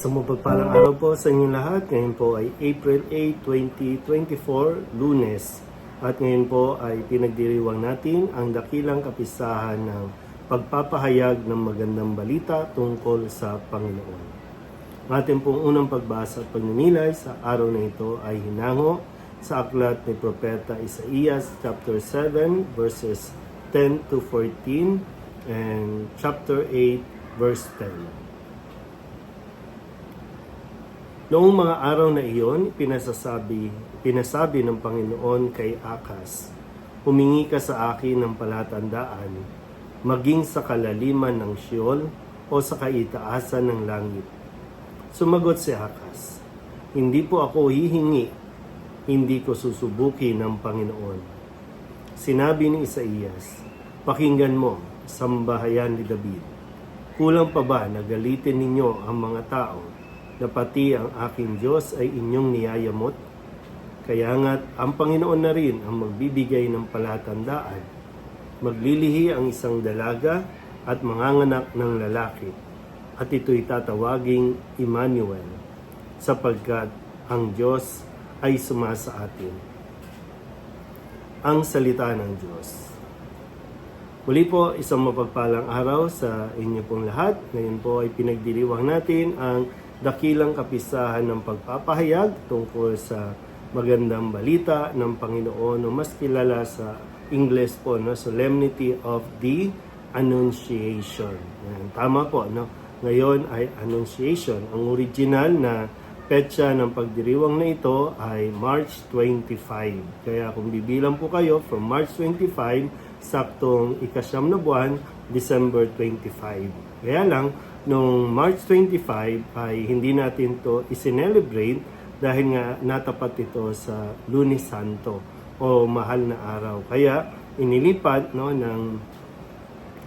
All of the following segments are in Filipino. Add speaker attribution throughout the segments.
Speaker 1: Isang mapagpalang araw po sa inyong lahat. Ngayon po ay April 8, 2024, lunes. At ngayon po ay pinagdiriwang natin ang dakilang kapisahan ng pagpapahayag ng magandang balita tungkol sa Panginoon. Ang ating pong unang pagbasa at pagninilay sa araw na ito ay hinango sa aklat ni Propeta Isaías chapter 7 verses 10 to 14 and chapter 8 verse 10. Noong mga araw na iyon, pinasasabi, pinasabi ng Panginoon kay Akas, Humingi ka sa akin ng palatandaan, maging sa kalaliman ng Sheol o sa kaitaasan ng langit. Sumagot si Akas, Hindi po ako hihingi, hindi ko susubuki ng Panginoon. Sinabi ni Isaías, Pakinggan mo, sambahayan ni David. Kulang pa ba na galitin ninyo ang mga tao na pati ang aking Diyos ay inyong niyayamot? Kaya nga't ang Panginoon na rin ang magbibigay ng palatandaan. Maglilihi ang isang dalaga at manganganak ng lalaki. At ito'y tatawaging Emmanuel, sapagkat ang Diyos ay sumasa atin. Ang salita ng Diyos. Muli po, isang mapagpalang araw sa inyo pong lahat. Ngayon po ay pinagdiriwang natin ang dakilang kapisahan ng pagpapahayag tungkol sa magandang balita ng Panginoon o mas kilala sa English po, no? Solemnity of the Annunciation. Yan, tama po, no? Ngayon ay Annunciation. Ang original na petsa ng pagdiriwang na ito ay March 25. Kaya kung bibilang po kayo from March 25, saktong ikasyam na buwan, December 25. Kaya lang, nung March 25 ay hindi natin to isinelebrate dahil nga natapat ito sa Lunes Santo o mahal na araw. Kaya inilipat no, ng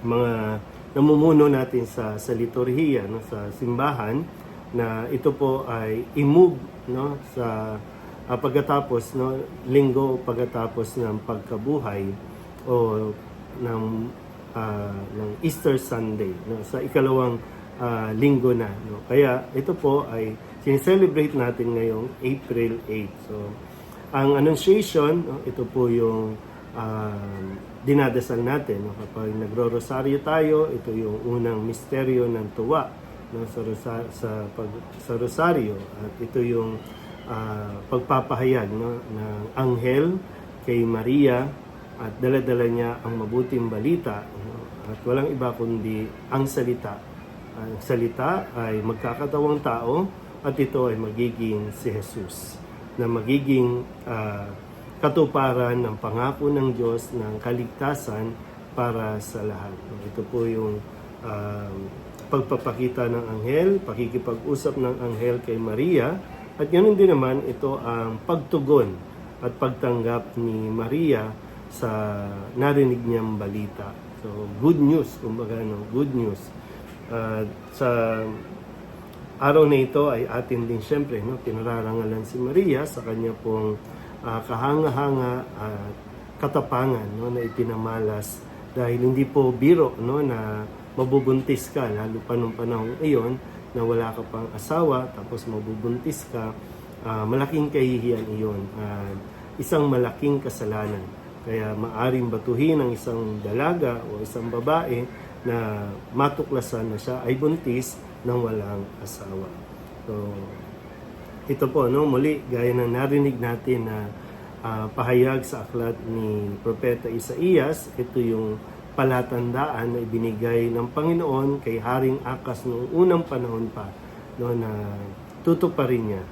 Speaker 1: mga namumuno natin sa, sa liturhiya, no, sa simbahan, na ito po ay i-move no, sa ah, pagkatapos, no, linggo pagkatapos ng pagkabuhay o ng, ah, ng Easter Sunday, no, sa ikalawang ah, linggo na. No. Kaya ito po ay sineselebrate natin ngayong April 8. So, ang Annunciation, no, ito po yung um, dinadasal natin. No? Kapag nagro-rosaryo tayo, ito yung unang misteryo ng tuwa no? sa, rosa- sa, pag, sa rosaryo. At ito yung ah, pagpapahayag no? ng anghel kay Maria at daladala niya ang mabuting balita. no? At walang iba kundi ang salita. Ang salita ay magkakatawang tao at ito ay magiging si Jesus na magiging ah, katuparan ng pangako ng Diyos ng kaligtasan para sa lahat. Ito po yung um, pagpapakita ng anghel, pakikipag-usap ng anghel kay Maria, at ganoon din naman ito ang pagtugon at pagtanggap ni Maria sa narinig niyang balita. So, good news, kumbaga, no? good news. At sa araw na ito ay atin din siyempre, no? pinararangalan si Maria sa kanya pong ah, kahanga-hanga at katapangan no? na ipinamalas dahil hindi po biro no? na mabubuntis ka, lalo pa nung panahon iyon na wala ka pang asawa tapos mabubuntis ka, ah, malaking kahihiyan iyon at isang malaking kasalanan. Kaya maaring batuhin ng isang dalaga o isang babae na matuklasan na siya ay buntis ng walang asawa. So, ito po, no, muli, gaya ng narinig natin na ah, pahayag sa aklat ni Propeta Isaías, ito yung palatandaan na ibinigay ng Panginoon kay Haring Akas noong unang panahon pa no, na tutuparin niya.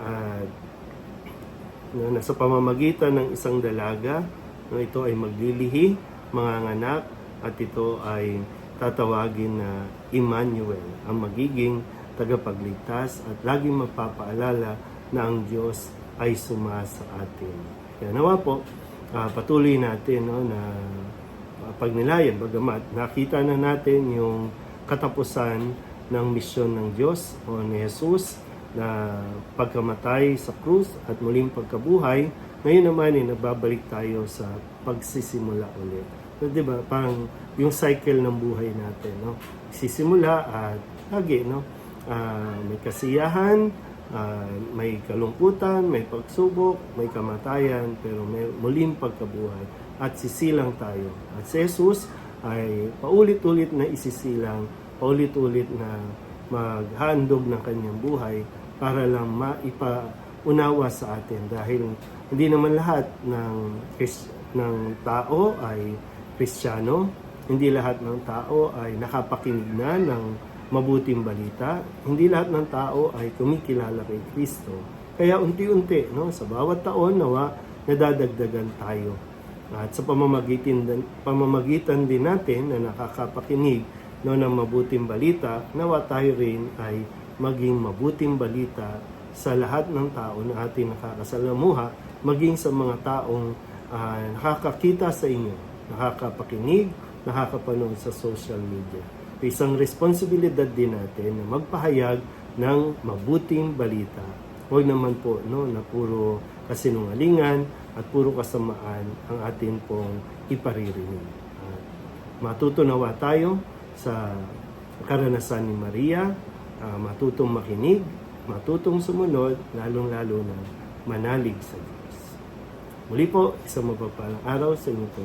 Speaker 1: At no, na sa pamamagitan ng isang dalaga, no, ito ay maglilihi, manganganak, at ito ay tatawagin na Emmanuel, ang magiging tagapagligtas at laging magpapaalala na ang Diyos ay sumasa atin. Kaya nawa po, ah, patuloy natin no, na uh, pagnilayan, bagamat nakita na natin yung katapusan ng misyon ng Diyos o ni Jesus na pagkamatay sa krus at muling pagkabuhay, ngayon naman ay nagbabalik tayo sa pagsisimula ulit. So, di ba, parang yung cycle ng buhay natin, no? Sisimula at lagi, no? ah, may kasiyahan, ah, may kalungkutan, may pagsubok, may kamatayan, pero may muling pagkabuhay at sisilang tayo. At si Jesus ay paulit-ulit na isisilang, paulit-ulit na maghandog ng kanyang buhay para lang maipaunawa sa atin dahil hindi naman lahat ng ng tao ay Kristiyano, hindi lahat ng tao ay nakapakinig na ng mabuting balita, hindi lahat ng tao ay kumikilala kay Kristo. Kaya unti-unti, no, sa bawat taon nawa nadadagdagan tayo. At sa pamamagitan pamamagitan din natin na nakakapakinig no, ng mabuting balita, nawa tayo rin ay maging mabuting balita sa lahat ng tao na ating nakakasalamuha, maging sa mga taong ah, nakakakita sa inyo, nakakapakinig, nakakapanood sa social media. Isang responsibilidad din natin na magpahayag ng mabuting balita. Huwag naman po no, na puro kasinungalingan at puro kasamaan ang atin pong iparirinig. At matutunawa tayo sa karanasan ni Maria, ah, matutong makinig, matutong sumunod, lalong-lalo na manalig sa Diyos. Muli po, isang mapagpalang araw sa inyo po.